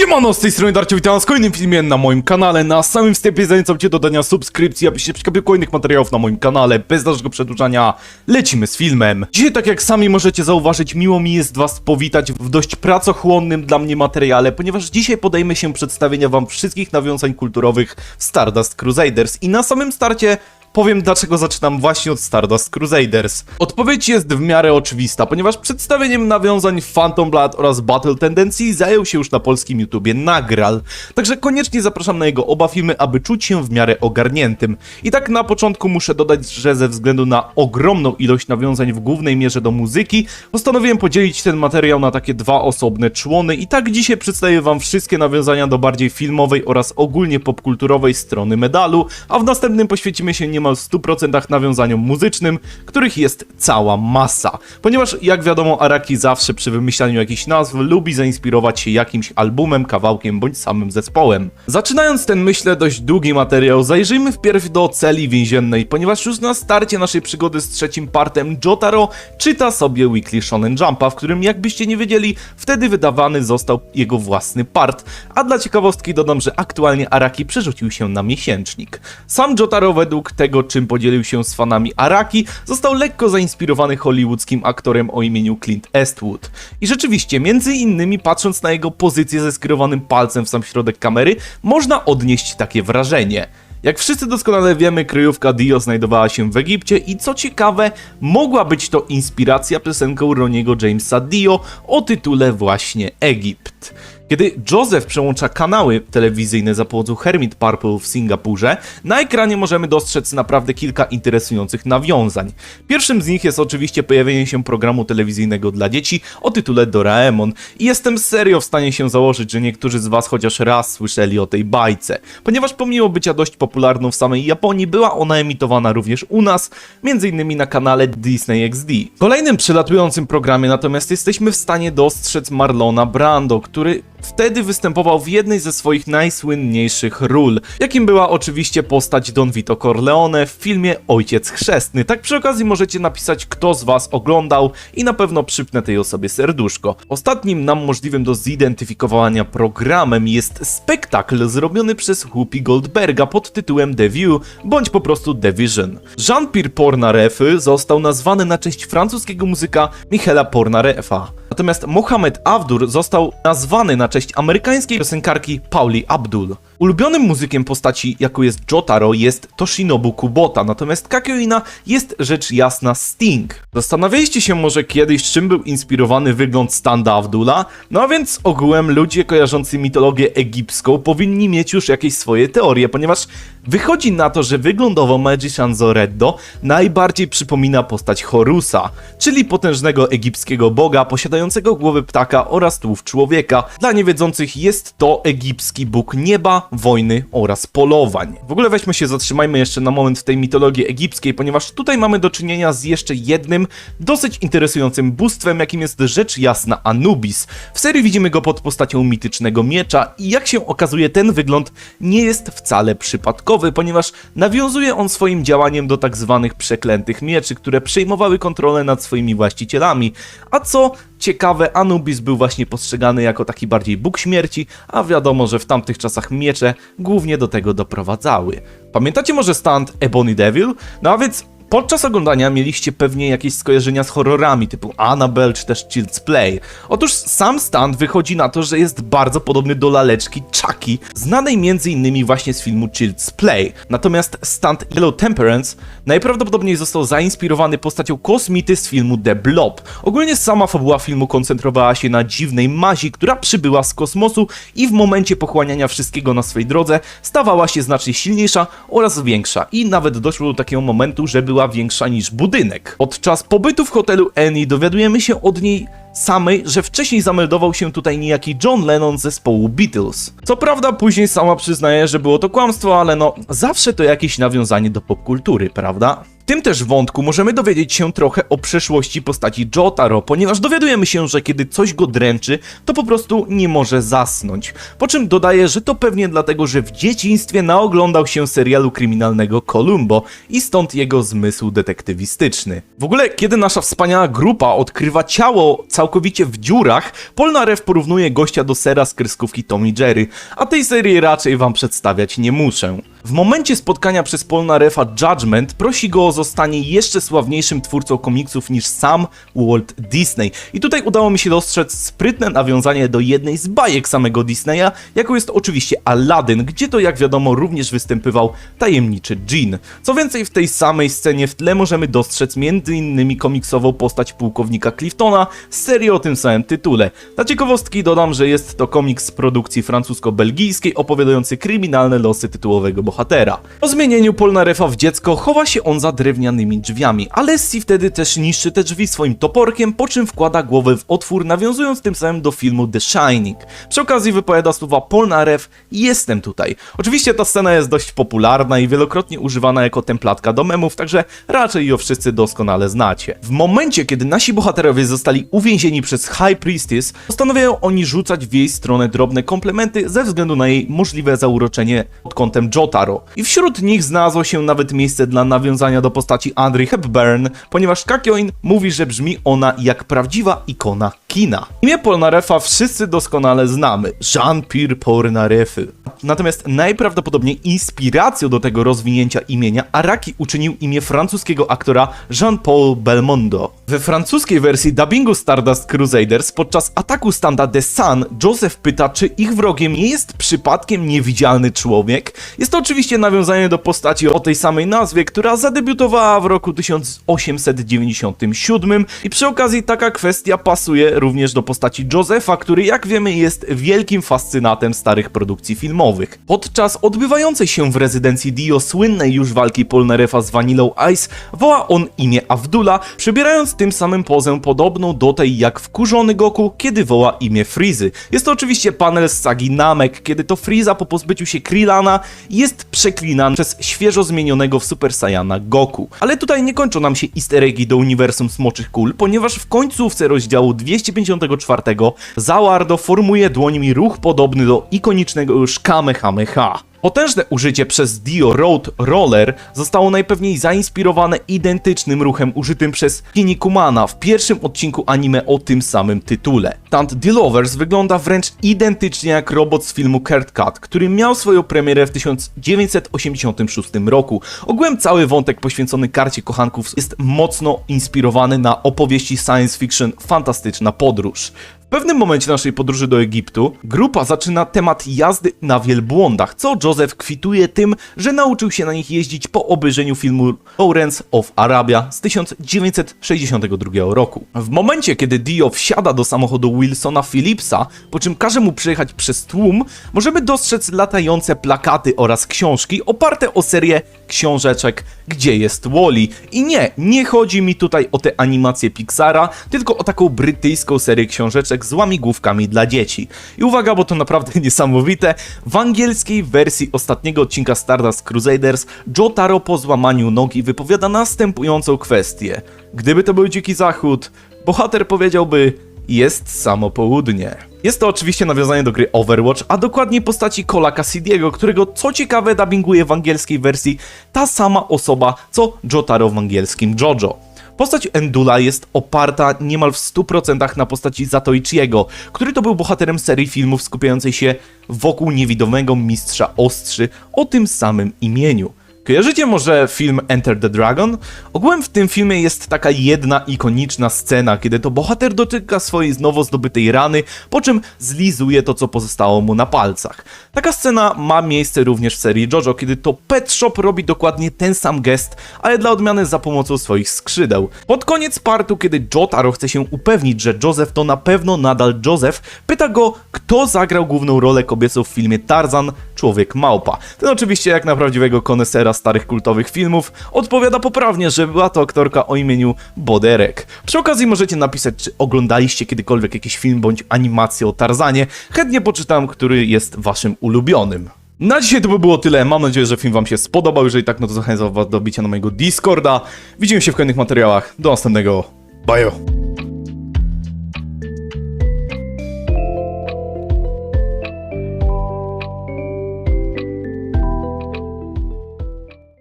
Siemano, z tej strony Darcio, witam w kolejnym filmie na moim kanale. Na samym wstępie zachęcam cię do dodania subskrypcji, abyś nie przegapił kolejnych materiałów na moim kanale. Bez dalszego przedłużania, lecimy z filmem. Dzisiaj, tak jak sami możecie zauważyć, miło mi jest was powitać w dość pracochłonnym dla mnie materiale, ponieważ dzisiaj podejmę się przedstawienia wam wszystkich nawiązań kulturowych w Stardust Crusaders. I na samym starcie Powiem dlaczego zaczynam właśnie od Stardust Crusaders. Odpowiedź jest w miarę oczywista, ponieważ przedstawieniem nawiązań Phantom Blood oraz Battle Tendencji zajął się już na polskim YouTubie Nagral. Także koniecznie zapraszam na jego oba filmy, aby czuć się w miarę ogarniętym. I tak na początku muszę dodać, że ze względu na ogromną ilość nawiązań w głównej mierze do muzyki, postanowiłem podzielić ten materiał na takie dwa osobne człony i tak dzisiaj przedstawię wam wszystkie nawiązania do bardziej filmowej oraz ogólnie popkulturowej strony medalu, a w następnym poświęcimy się niemal w 100% nawiązaniom muzycznym, których jest cała masa. Ponieważ jak wiadomo Araki zawsze przy wymyślaniu jakichś nazw lubi zainspirować się jakimś albumem, kawałkiem bądź samym zespołem. Zaczynając ten myślę dość długi materiał, zajrzyjmy wpierw do celi więziennej, ponieważ już na starcie naszej przygody z trzecim partem Jotaro czyta sobie Weekly Shonen Jumpa, w którym jakbyście nie wiedzieli, wtedy wydawany został jego własny part, a dla ciekawostki dodam, że aktualnie Araki przerzucił się na miesięcznik. Sam Jotaro według tego, czym podzielił się z fanami Araki, został lekko zainspirowany hollywoodzkim aktorem o imieniu Clint Eastwood. I rzeczywiście, między innymi patrząc na jego pozycję ze skierowanym palcem w sam środek kamery, można odnieść takie wrażenie. Jak wszyscy doskonale wiemy, kryjówka Dio znajdowała się w Egipcie i co ciekawe, mogła być to inspiracja piosenką Roniego Jamesa Dio o tytule właśnie Egipt. Kiedy Joseph przełącza kanały telewizyjne za pomocą Hermit Purple w Singapurze, na ekranie możemy dostrzec naprawdę kilka interesujących nawiązań. Pierwszym z nich jest oczywiście pojawienie się programu telewizyjnego dla dzieci o tytule Doraemon i jestem serio w stanie się założyć, że niektórzy z was chociaż raz słyszeli o tej bajce, ponieważ pomimo bycia dość popularną w samej Japonii, była ona emitowana również u nas, m.in. na kanale Disney XD. W kolejnym przylatującym programie natomiast jesteśmy w stanie dostrzec Marlona Brando, który wtedy występował w jednej ze swoich najsłynniejszych ról, jakim była oczywiście postać Don Vito Corleone w filmie Ojciec Chrzestny. Tak przy okazji możecie napisać, kto z was oglądał i na pewno przypnę tej osobie serduszko. Ostatnim nam możliwym do zidentyfikowania programem jest spektakl zrobiony przez Whoopi Goldberga pod tytułem The View, bądź po prostu The Vision. Jean-Pierre Pornarefy został nazwany na cześć francuskiego muzyka Michela Pornarefa. Natomiast Mohamed Abdur został nazwany na cześć amerykańskiej piosenkarki Pauli Abdul. Ulubionym muzykiem postaci, jaką jest Jotaro, jest Toshinobu Kubota, natomiast Kakyoina jest rzecz jasna Sting. Zastanawialiście się może kiedyś, czym był inspirowany wygląd Standa Abdula? No więc ogółem ludzie kojarzący mitologię egipską powinni mieć już jakieś swoje teorie, ponieważ wychodzi na to, że wyglądowo Magician Zoreddo najbardziej przypomina postać Horusa, czyli potężnego egipskiego boga posiadającego głowę ptaka oraz tułów człowieka. Dla niewiedzących jest to egipski bóg nieba, wojny oraz polowań. W ogóle weźmy się, zatrzymajmy jeszcze na moment w tej mitologii egipskiej, ponieważ tutaj mamy do czynienia z jeszcze jednym dosyć interesującym bóstwem, jakim jest rzecz jasna Anubis. W serii widzimy go pod postacią mitycznego miecza i jak się okazuje ten wygląd nie jest wcale przypadkowy, ponieważ nawiązuje on swoim działaniem do tak zwanych przeklętych mieczy, które przejmowały kontrolę nad swoimi właścicielami, a co ciekawe, Anubis był właśnie postrzegany jako taki bardziej bóg śmierci, a wiadomo, że w tamtych czasach miecze głównie do tego doprowadzały. Pamiętacie może stand Ebony Devil? No a więc Podczas oglądania mieliście pewnie jakieś skojarzenia z horrorami typu Annabelle czy też Child's Play. Otóż sam stand wychodzi na to, że jest bardzo podobny do laleczki Chucky, znanej m.in. właśnie z filmu Child's Play. Natomiast stand Yellow Temperance najprawdopodobniej został zainspirowany postacią kosmity z filmu The Blob. Ogólnie sama fabuła filmu koncentrowała się na dziwnej mazi, która przybyła z kosmosu i w momencie pochłaniania wszystkiego na swej drodze stawała się znacznie silniejsza oraz większa i nawet doszło do takiego momentu, że była większa niż budynek. Podczas pobytu w hotelu Annie dowiadujemy się od niej samej, że wcześniej zameldował się tutaj niejaki John Lennon z zespołu Beatles. Co prawda później sama przyznaje, że było to kłamstwo, ale no zawsze to jakieś nawiązanie do popkultury, prawda? Tym też wątku możemy dowiedzieć się trochę o przeszłości postaci Jotaro, ponieważ dowiadujemy się, że kiedy coś go dręczy, to po prostu nie może zasnąć. Po czym dodaje, że to pewnie dlatego, że w dzieciństwie naoglądał się serialu kryminalnego Columbo i stąd jego zmysł detektywistyczny. W ogóle, kiedy nasza wspaniała grupa odkrywa ciało całkowicie w dziurach, Polnareff porównuje gościa do sera z kreskówki Tommy Jerry, a tej serii raczej wam przedstawiać nie muszę. W momencie spotkania przez Polnareffa Judgment prosi go o zostanie jeszcze sławniejszym twórcą komiksów niż sam Walt Disney. I tutaj udało mi się dostrzec sprytne nawiązanie do jednej z bajek samego Disneya, jaką jest oczywiście Aladdin, gdzie to jak wiadomo również występował tajemniczy Jean. Co więcej, w tej samej scenie w tle możemy dostrzec m.in. komiksową postać pułkownika Cliftona z serii o tym samym tytule. Dla ciekawostki dodam, że jest to komiks z produkcji francusko-belgijskiej opowiadający kryminalne losy tytułowego bohatera. Po zmienieniu Polnareffa w dziecko chowa się on za drewnianymi drzwiami, a Leslie wtedy też niszczy te drzwi swoim toporkiem, po czym wkłada głowę w otwór, nawiązując tym samym do filmu The Shining. Przy okazji wypowiada słowa Polnareff, jestem tutaj. Oczywiście ta scena jest dość popularna i wielokrotnie używana jako templatka do memów, także raczej ją wszyscy doskonale znacie. W momencie, kiedy nasi bohaterowie zostali uwięzieni przez High Priestess, postanawiają oni rzucać w jej stronę drobne komplementy ze względu na jej możliwe zauroczenie pod kątem I wśród nich znalazło się nawet miejsce dla nawiązania do postaci Audrey Hepburn, ponieważ Kakyoin mówi, że brzmi ona jak prawdziwa ikona kina. Imię Polnareffa wszyscy doskonale znamy. Jean-Pierre Polnareff. Natomiast najprawdopodobniej inspiracją do tego rozwinięcia imienia Araki uczynił imię francuskiego aktora Jean-Paul Belmondo. We francuskiej wersji dubbingu Stardust Crusaders podczas ataku standa The Sun Joseph pyta, czy ich wrogiem nie jest przypadkiem niewidzialny człowiek. Jest to oczywiście nawiązanie do postaci o tej samej nazwie, która zadebiutowała w roku 1897 i przy okazji taka kwestia pasuje również do postaci Josepha, który jak wiemy jest wielkim fascynatem starych produkcji filmowych. Podczas odbywającej się w rezydencji Dio słynnej już walki Polnareffa z Vanillą Ice woła on imię Avdula, przybierając tym samym pozę podobną do tej jak wkurzony Goku, kiedy woła imię Frizy. Jest to oczywiście panel z sagi Namek, kiedy to Frieza po pozbyciu się Krillana jest przeklinany przez świeżo zmienionego w Super Saiyana Goku. Ale tutaj nie kończą nam się easter eggi do uniwersum Smoczych Kul, ponieważ w końcówce rozdziału 254 Zawardo formuje dłońmi ruch podobny do ikonicznego już Kamehameha. Potężne użycie przez Dio Road Roller zostało najpewniej zainspirowane identycznym ruchem użytym przez Kinnikummana w pierwszym odcinku anime o tym samym tytule. Tant The Lovers wygląda wręcz identycznie jak robot z filmu Kurt Cut, który miał swoją premierę w 1986 roku. Ogółem cały wątek poświęcony karcie kochanków jest mocno inspirowany na opowieści science fiction Fantastyczna Podróż. Pewnym momencie naszej podróży do Egiptu grupa zaczyna temat jazdy na wielbłądach, co Joseph kwituje tym, że nauczył się na nich jeździć po obejrzeniu filmu Lawrence of Arabia z 1962 roku. W momencie, kiedy Dio wsiada do samochodu Wilsona Phillipsa, po czym każe mu przejechać przez tłum, możemy dostrzec latające plakaty oraz książki oparte o serię książeczek Gdzie jest Wally. I nie, nie chodzi mi tutaj o te animacje Pixara, tylko o taką brytyjską serię książeczek z łamigłówkami dla dzieci. I uwaga, bo to naprawdę niesamowite, w angielskiej wersji ostatniego odcinka Stardust Crusaders Jotaro po złamaniu nogi wypowiada następującą kwestię. Gdyby to był dziki zachód, bohater powiedziałby jest samo południe. Jest to oczywiście nawiązanie do gry Overwatch, a dokładniej postaci Cola Cassidiego, którego co ciekawe dubbinguje w angielskiej wersji ta sama osoba co Jotaro w angielskim JoJo. Postać Endula jest oparta niemal w 100% na postaci Zatoichiego, który to był bohaterem serii filmów skupiającej się wokół niewidomego mistrza ostrzy o tym samym imieniu. Kojarzycie może film Enter the Dragon? Ogółem w tym filmie jest taka jedna ikoniczna scena, kiedy to bohater dotyka swojej znowu zdobytej rany, po czym zlizuje to, co pozostało mu na palcach. Taka scena ma miejsce również w serii JoJo, kiedy to Pet Shop robi dokładnie ten sam gest, ale dla odmiany za pomocą swoich skrzydeł. Pod koniec partu, kiedy Jotaro chce się upewnić, że Joseph to na pewno nadal Joseph, pyta go, kto zagrał główną rolę kobiecą w filmie Tarzan, Człowiek Małpa. Ten oczywiście, jak na prawdziwego konesera starych kultowych filmów, odpowiada poprawnie, że była to aktorka o imieniu Boderek. Przy okazji możecie napisać, czy oglądaliście kiedykolwiek jakiś film bądź animację o Tarzanie. Chętnie poczytam, który jest waszym ulubionym. Na dzisiaj to by było tyle. Mam nadzieję, że film wam się spodobał. Jeżeli tak, no to zachęcam was do bicia na mojego Discorda. Widzimy się w kolejnych materiałach. Do następnego. Bye.